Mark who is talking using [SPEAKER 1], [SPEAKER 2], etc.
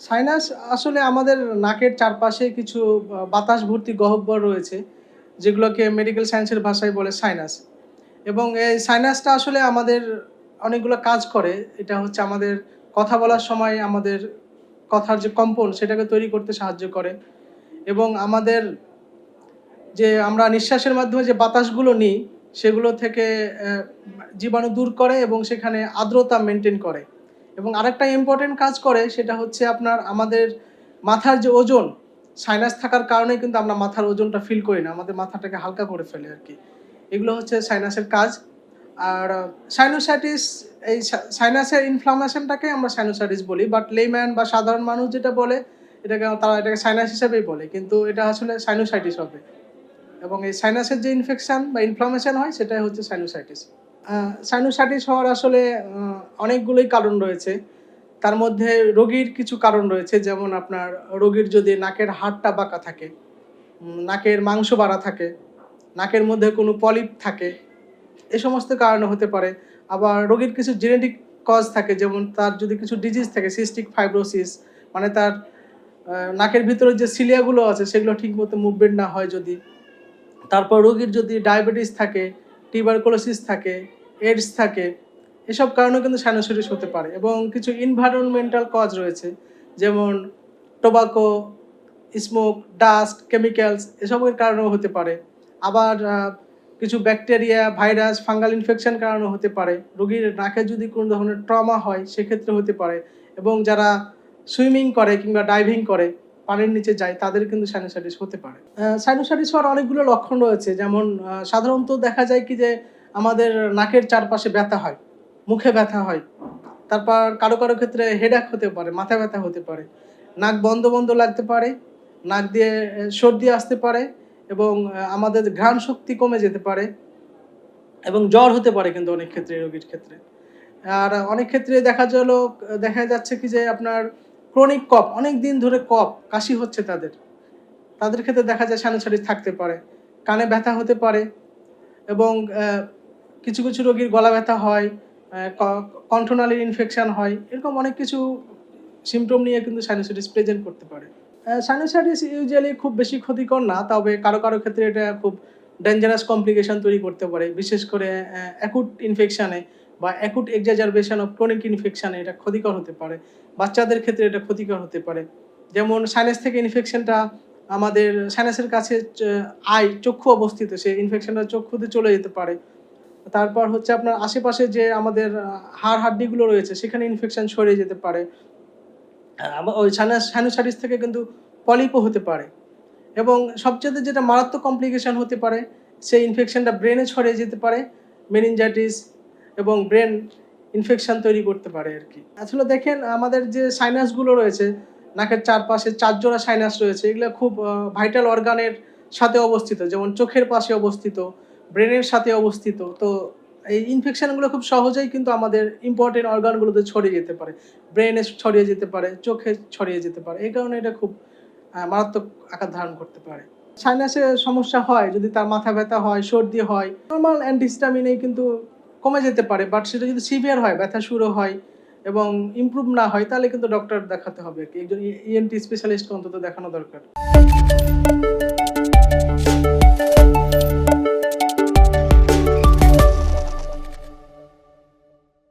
[SPEAKER 1] Sinus আসলে আমাদের নাকের চারপাশে কিছু বাতাস ভর্তি গহ্বর রয়েছে, যেগুলোকে মেডিকেল সায়েন্সের ভাষায় বলে সাইনাস। এবং এই সাইনাসটা আসলে আমাদের অনেকগুলো কাজ করে। এটা হচ্ছে আমাদের কথা বলার সময় আমাদের কথার যে কম্পন, সেটাকে তৈরি করতে সাহায্য করে। এবং আমাদের যে আমরা নিঃশ্বাসের মাধ্যমে যে বাতাসগুলো নিই, সেগুলো থেকে জীবাণু দূর করে এবং সেখানে আর্দ্রতা মেনটেন করে। এবং আরেকটা ইম্পর্টেন্ট কাজ করে সেটা হচ্ছে আপনার আমাদের মাথার যে ওজন সাইনাস থাকার কারণে কিন্তু আমরা মাথার ওজনটা ফিল করি না, আমাদের মাথাটাকে হালকা করে ফেলে আর কি। এগুলো হচ্ছে সাইনাসের কাজ। আর সাইনোসাইটিস এই সাইনাসের ইনফ্লামেশনটাকে আমরা সাইনোসাইটিস বলি বাট লেম্যান বা সাধারণ মানুষ যেটা বলে, এটাকে তারা এটাকে সাইনাস হিসেবেই বলে, কিন্তু এটা আসলে সাইনোসাইটিস হবে। এবং এই সাইনাসের যে ইনফেকশন বা ইনফ্লামেশন হয়, সেটাই হচ্ছে সাইনোসাইটিস সাইনোসাইটিস হওয়ার আসলে অনেকগুলোই কারণ রয়েছে। তার মধ্যে রোগীর কিছু কারণ রয়েছে, যেমন আপনার রোগীর যদি নাকের হাড়টা বাঁকা থাকে নাকের মাংস বাড়া থাকে, নাকের মধ্যে কোনো পলিপ থাকে, এ সমস্ত কারণে হতে পারে। আবার রোগীর কিছু জেনেটিক কজ থাকে, যেমন তার যদি কিছু ডিজিজ থাকে সিস্টিক ফাইব্রোসিস মানে তার নাকের ভিতরে যে সিলিয়াগুলো আছে, সেগুলো ঠিকমতো মুভমেন্ট না হয় যদি। তারপর রোগীর যদি ডায়াবেটিস থাকে টিউবারকুলোসিস থাকে এডস থাকে, এসব কারণেও কিন্তু সাইনোসাইটিস হতে পারে এবং কিছু এনভায়রনমেন্টাল কজ রয়েছে, যেমন টোবাকো স্মোক ডাস্ট কেমিক্যালস এসবের কারণেও হতে পারে। আবার কিছু ব্যাকটেরিয়া ভাইরাস ফাঙ্গাল ইনফেকশন কারণেও হতে পারে। রোগীর নাকে যদি কোনো ধরনের ট্রমা হয়, সেক্ষেত্রে হতে পারে এবং যারা সুইমিং করে কিংবা ডাইভিং করে, পানির নিচে যায়, তাদের কিন্তু সাইনোসাইটিস হতে পারে। সাইনোসাইটিস হওয়ার অনেকগুলো লক্ষণ রয়েছে। যেমন সাধারণত দেখা যায় কি যে আমাদের নাকের চারপাশে ব্যথা হয়, মুখে ব্যথা হয়, তারপর কারও কারও ক্ষেত্রে হেডাক হতে পারে, মাথা ব্যথা হতে পারে, নাক বন্ধ বন্ধ লাগতে পারে, নাক দিয়ে সর্দি আসতে পারে এবং আমাদের ঘ্রাণ শক্তি কমে যেতে পারে এবং জ্বর হতে পারে কিন্তু অনেক ক্ষেত্রে রোগীর ক্ষেত্রে। আর অনেক ক্ষেত্রে দেখা গেল, দেখা যাচ্ছে কি যে আপনার ক্রনিক কফ অনেক দিন ধরে কফ কাশি হচ্ছে তাদের। তাদের ক্ষেত্রে দেখা যায় সাইনোসাইটিস থাকতে পারে, কানে ব্যথা হতে পারে এবং কিছু কিছু রোগীর গলা ব্যথা হয় কন্ট্রোনালির ইনফেকশান হয়, এরকম অনেক কিছু সিমটম নিয়ে কিন্তু সাইনোসাইটিস প্রেজেন্ট করতে পারে। সাইনোসাইটিস ইউজুয়ালি খুব বেশি ক্ষতিকর না, তবে কারও কারও ক্ষেত্রে এটা খুব ডেঞ্জারাস কমপ্লিকেশন তৈরি করতে পারে, বিশেষ করে অ্যাকুট ইনফেকশানে বা অ্যাকুট এক্সাজারবেশন অফ ক্রনিক ইনফেকশানে এটা ক্ষতিকর হতে পারে। বাচ্চাদের ক্ষেত্রে এটা ক্ষতিকর হতে পারে। যেমন সাইনাস থেকে ইনফেকশনটা আমাদের সাইনাসের কাছে আই চক্ষু অবস্থিত, সেই ইনফেকশনটা চক্ষুতে চলে যেতে পারে। তারপর হচ্ছে আপনার আশেপাশে যে আমাদের হাড় হাড্ডিগুলো রয়েছে, সেখানে ইনফেকশন ছড়িয়ে যেতে পারে। ওই সাইনোসাইটিস থেকে কিন্তু পলিপও হতে পারে। এবং সবচেয়ে যেটা মারাত্মক কমপ্লিকেশন হতে পারে, সেই ইনফেকশনটা ব্রেনে ছড়িয়ে যেতে পারে মেনিনজাইটিস এবং ব্রেন ইনফেকশন তৈরি করতে পারে আর কি। আসলে দেখেন, আমাদের যে সাইনাসগুলো রয়েছে, নাকের চারপাশে চারজোড়া সাইনাস রয়েছে, এগুলো খুব ভাইটাল অর্গানের সাথে অবস্থিত, যেমন চোখের পাশে অবস্থিত ব্রেনের সাথে অবস্থিত। তো এই ইনফেকশনগুলো খুব সহজেই কিন্তু আমাদের ইম্পর্টেন্ট অর্গানগুলোতে ছড়িয়ে যেতে পারে। ব্রেনে ছড়িয়ে যেতে পারে, চোখে ছড়িয়ে যেতে পারে। এই কারণে এটা খুব মারাত্মক আকার ধারণ করতে পারে। সাইনাসে সমস্যা হয়, যদি তার মাথা ব্যথা হয়, সর্দি হয় নর্মাল অ্যান্টিহিস্টামিনেই কিন্তু কমে যেতে পারে বাট সেটা যদি সিভিয়ার হয়, ব্যথা শুরু হয় এবং ইমপ্রুভ না হয়, তাহলে কিন্তু ডক্টর দেখাতে হবে একজন ইএনটি স্পেশালিস্ট অন্তত দেখানো দরকার।